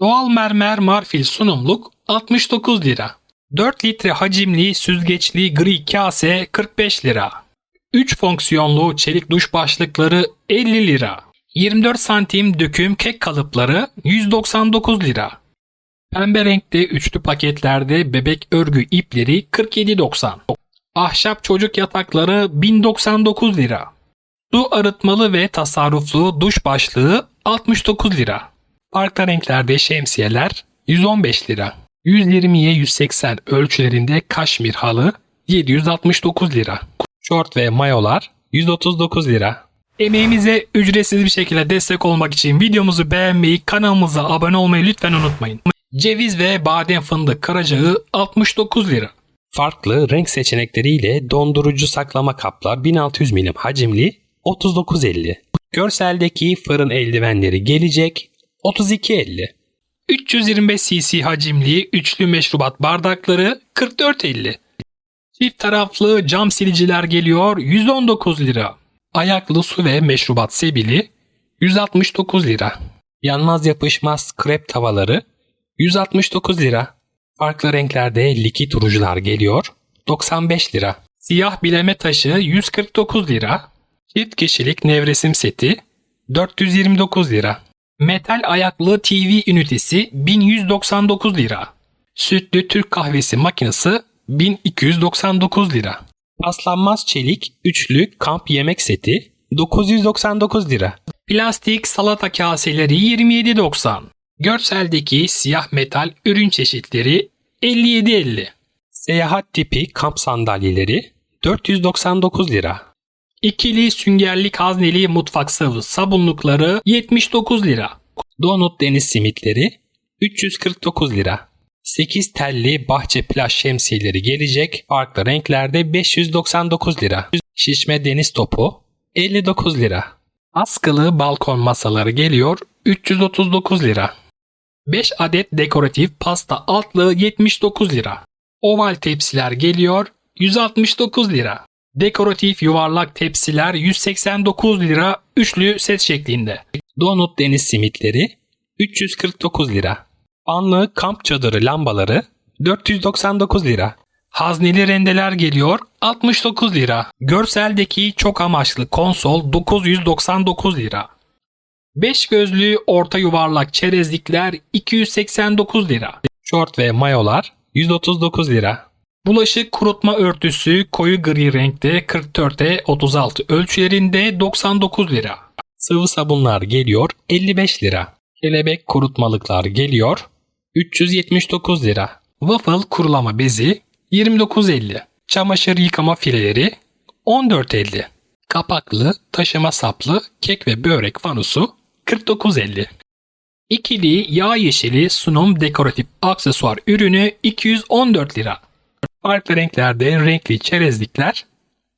Doğal mermer marfil sunumluk 69 lira. 4 litre hacimli süzgeçli gri kase 45 lira. 3 fonksiyonlu çelik duş başlıkları 50 lira. 24 santim döküm kek kalıpları 199 lira. Pembe renkte üçlü paketlerde bebek örgü ipleri 47.90. Ahşap çocuk yatakları 1099 lira. Su arıtmalı ve tasarruflu duş başlığı 69 lira. Farklı renklerde şemsiyeler 115 lira. 120'ye 180 ölçülerinde kaşmir halı 769 lira. Şort ve mayolar 139 lira. Emeğimize ücretsiz bir şekilde destek olmak için videomuzu beğenmeyi, kanalımıza abone olmayı lütfen unutmayın. Ceviz ve badem fındık karacağı 69 lira. Farklı renk seçenekleriyle dondurucu saklama kaplar 1600 milim hacimli 39.50. Görseldeki fırın eldivenleri gelecek 32.50. 325 cc hacimli üçlü meşrubat bardakları 44.50. Çift taraflı cam siliciler geliyor 119 lira. Ayaklı su ve meşrubat sebili 169 lira. Yanmaz yapışmaz krep tavaları 169 lira. Farklı renklerde likit rujular geliyor 95 lira. Siyah bileme taşı 149 lira. Çift kişilik nevresim seti 429 lira. Metal ayaklı TV ünitesi 1199 lira. Sütlü Türk kahvesi makinesi 1299 lira. Paslanmaz çelik üçlü kamp yemek seti 999 lira. Plastik salata kaseleri 27.90. Görseldeki siyah metal ürün çeşitleri 57.50. Seyahat tipi kamp sandalyeleri 499 lira. İkili süngerlik hazneli mutfak sıvı sabunlukları 79 lira. Donut deniz simitleri 349 lira. 8 telli bahçe plaj şemsiyeleri gelecek farklı renklerde 599 lira. Şişme deniz topu 59 lira. Askılı balkon masaları geliyor 339 lira. 5 adet dekoratif pasta altlığı 79 lira. Oval tepsiler geliyor 169 lira. Dekoratif yuvarlak tepsiler 189 lira üçlü set şeklinde. Donut deniz simitleri 349 lira. Anlı kamp çadırı lambaları 499 lira. Hazneli rendeler geliyor 69 lira. Görseldeki çok amaçlı konsol 999 lira. 5 gözlü orta yuvarlak çerezlikler 289 lira. Şort ve mayolar 139 lira. Bulaşık kurutma örtüsü koyu gri renkte 44'e 36 ölçülerinde 99 lira. Sıvı sabunlar geliyor 55 lira. Kelebek kurutmalıklar geliyor 379 lira. Waffle kurulama bezi 29.50. Çamaşır yıkama fileleri 14.50. Kapaklı, taşıma saplı kek ve börek fanusu 49.50. İkili yağ yeşili sunum dekoratif aksesuar ürünü 214 lira. Farklı renklerde renkli çerezlikler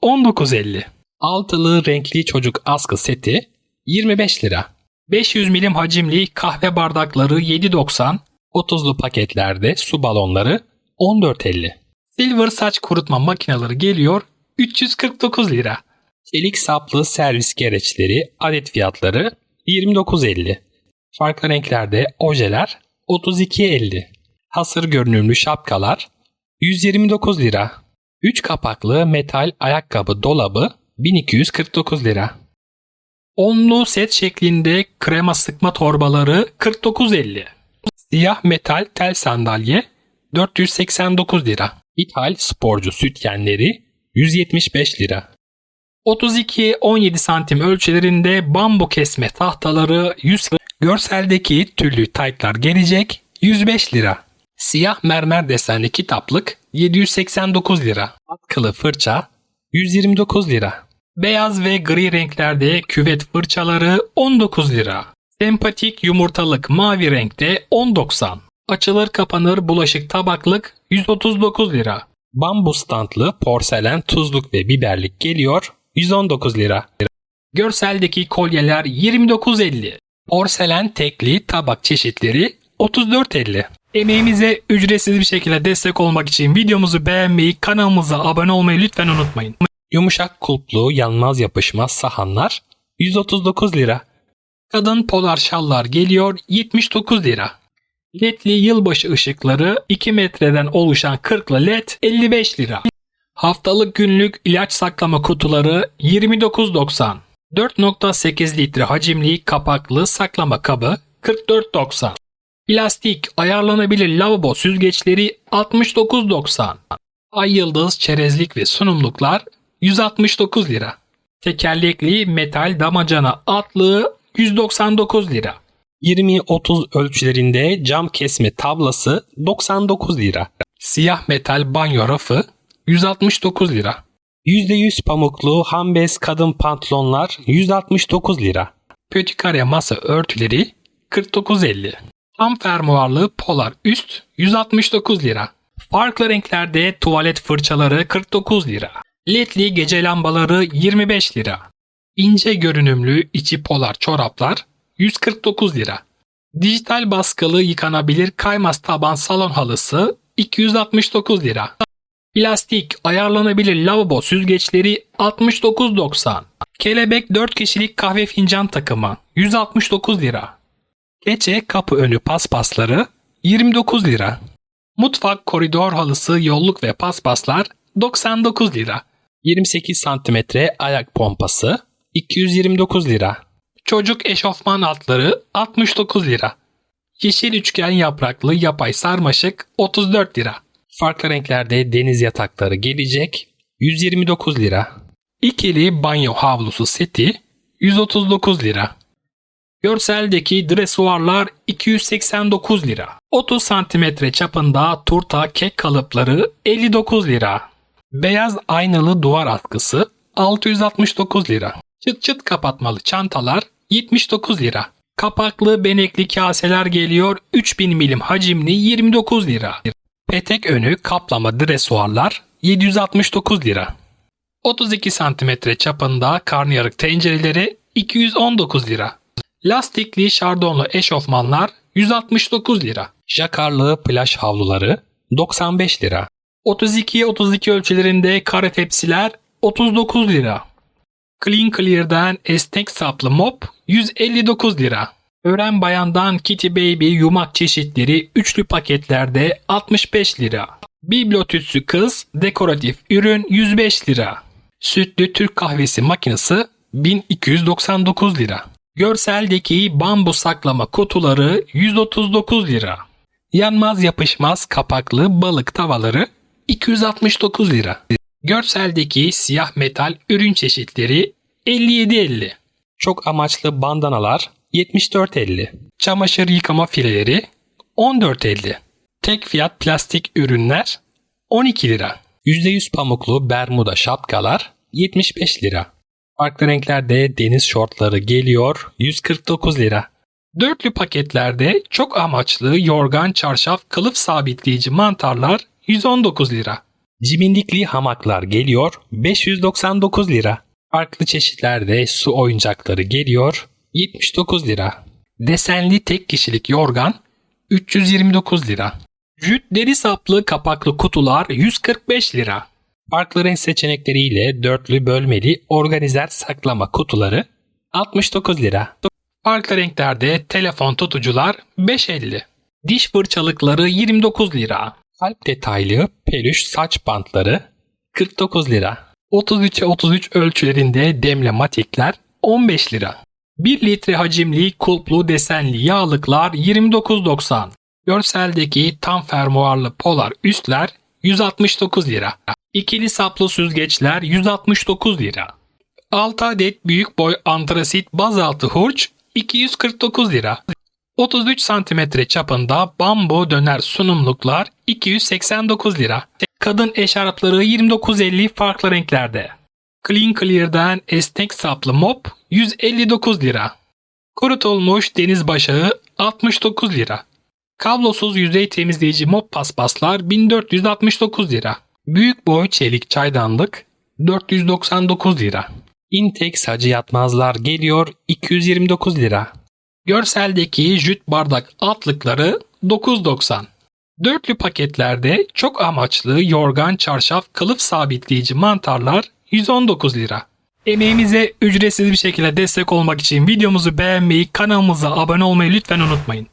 19.50. Altılı renkli çocuk askı seti 25 lira. 500 milim hacimli kahve bardakları 7.90. 30'lu paketlerde su balonları 14.50. Silver saç kurutma makineleri geliyor 349 lira. Çelik saplı servis gereçleri adet fiyatları 29.50. Farklı renklerde ojeler 32.50. Hasır görünümlü şapkalar 129 lira. 3 kapaklı metal ayakkabı dolabı 1249 lira. Onlu set şeklinde krema sıkma torbaları 49.50. Siyah metal tel sandalye 489 lira. İthal sporcu sütyenleri 175 lira. 32-17 santim ölçülerinde bambu kesme tahtaları 100 lira. Görseldeki tüllü taytlar gelecek 105 lira. Siyah mermer desenli kitaplık 789 lira. Atkılı fırça 129 lira. Beyaz ve gri renklerde küvet fırçaları 19 lira. Sempatik yumurtalık mavi renkte 10.90. Açılır kapanır bulaşık tabaklık 139 lira. Bambu standlı porselen tuzluk ve biberlik geliyor 119 lira. Görseldeki kolyeler 29.50. Porselen tekli tabak çeşitleri 34.50. Emeğimize ücretsiz bir şekilde destek olmak için videomuzu beğenmeyi, kanalımıza abone olmayı lütfen unutmayın. Yumuşak kulplu yanmaz yapışmaz sahanlar 139 lira. Kadın polar şallar geliyor 79 lira. LED'li yılbaşı ışıkları 2 metreden oluşan 40'lı LED 55 lira. Haftalık günlük ilaç saklama kutuları 29.90. 4.8 litre hacimli kapaklı saklama kabı 44.90. Plastik ayarlanabilir lavabo süzgeçleri 69.90. Ay yıldız çerezlik ve sunumluklar 169 lira. Tekerlekli metal damacana atlığı 199 lira. 20-30 ölçülerinde cam kesme tablası 99 lira. Siyah metal banyo rafı 169 lira. %100 pamuklu hambez kadın pantolonlar 169 lira. Pötikare masa örtüleri 49.50. Tam fermuarlı polar üst 169 lira. Farklı renklerde tuvalet fırçaları 49 lira. LED'li gece lambaları 25 lira. İnce görünümlü içi polar çoraplar 149 lira. Dijital baskılı yıkanabilir kaymaz taban salon halısı 269 lira. Plastik ayarlanabilir lavabo süzgeçleri 69.90. Kelebek 4 kişilik kahve fincan takımı 169 lira. Keçe kapı önü paspasları 29 lira. Mutfak koridor halısı yolluk ve paspaslar 99 lira. 28 santimetre ayak pompası 229 lira. Çocuk eşofman altları 69 lira. Yeşil üçgen yapraklı yapay sarmaşık 34 lira. Farklı renklerde deniz yatakları gelecek 129 lira. İkili banyo havlusu seti 139 lira. Görseldeki dresuarlar 289 lira. 30 santimetre çapında turta kek kalıpları 59 lira. Beyaz aynalı duvar askısı 669 lira. Çıt çıt kapatmalı çantalar 79 lira. Kapaklı benekli kaseler geliyor 3000 milim hacimli 29 lira. Petek önü kaplama dresuarlar 769 lira. 32 santimetre çapında karnıyarık tencereleri 219 lira. Lastikli şardonlu eşofmanlar 169 lira. Jakarlı plaj havluları 95 lira. 32'ye 32 ölçülerinde kare tepsiler 39 lira. Clean Clear'dan esnek saplı mop 159 lira. Ören Bayan'dan Kitty Baby yumak çeşitleri üçlü paketlerde 65 lira. Bibliotütsü kız dekoratif ürün 105 lira. Sütlü Türk kahvesi makinesi 1299 lira. Görseldeki bambu saklama kutuları 139 lira. Yanmaz yapışmaz kapaklı balık tavaları 269 lira. Görseldeki siyah metal ürün çeşitleri 57.50. Çok amaçlı bandanalar 74.50. Çamaşır yıkama fileleri 14.50. Tek fiyat plastik ürünler 12 lira. %100 pamuklu bermuda şapkalar 75 lira. Farklı renklerde deniz şortları geliyor 149 lira. Dörtlü paketlerde çok amaçlı yorgan çarşaf kılıf sabitleyici mantarlar 119 lira. Cibindikli hamaklar geliyor 599 lira. Farklı çeşitlerde su oyuncakları geliyor 79 lira. Desenli tek kişilik yorgan 329 lira. Jüt deri saplı kapaklı kutular 145 lira. Farklı renk seçenekleriyle dörtlü bölmeli organizer saklama kutuları 69 lira. Farklı renklerde telefon tutucular 5.50. Diş fırçalıkları 29 lira. Kalp detaylı peluş saç bantları 49 lira. 33'e 33 ölçülerinde demlematikler 15 lira. 1 litre hacimli kulplu desenli yağlıklar 29.90. Görseldeki tam fermuarlı polar üstler 169 lira. İkili saplı süzgeçler 169 lira. 6 adet büyük boy antrasit bazaltı hurç 249 lira. 33 santimetre çapında bambu döner sunumluklar 289 lira. Kadın eşarpları 29.50 farklı renklerde. Clean Clear'dan esnek saplı mop 159 lira. Kurutulmuş deniz başağı 69 lira. Kablosuz yüzey temizleyici mop paspaslar 1469 lira. Büyük boy çelik çaydanlık 499 lira. Intex hacı yatmazlar geliyor 229 lira. Görseldeki jüt bardak altlıkları 9.90. Dörtlü paketlerde çok amaçlı yorgan çarşaf kılıf sabitleyici mantarlar 119 lira. Emeğimize ücretsiz bir şekilde destek olmak için videomuzu beğenmeyi, kanalımıza abone olmayı lütfen unutmayın.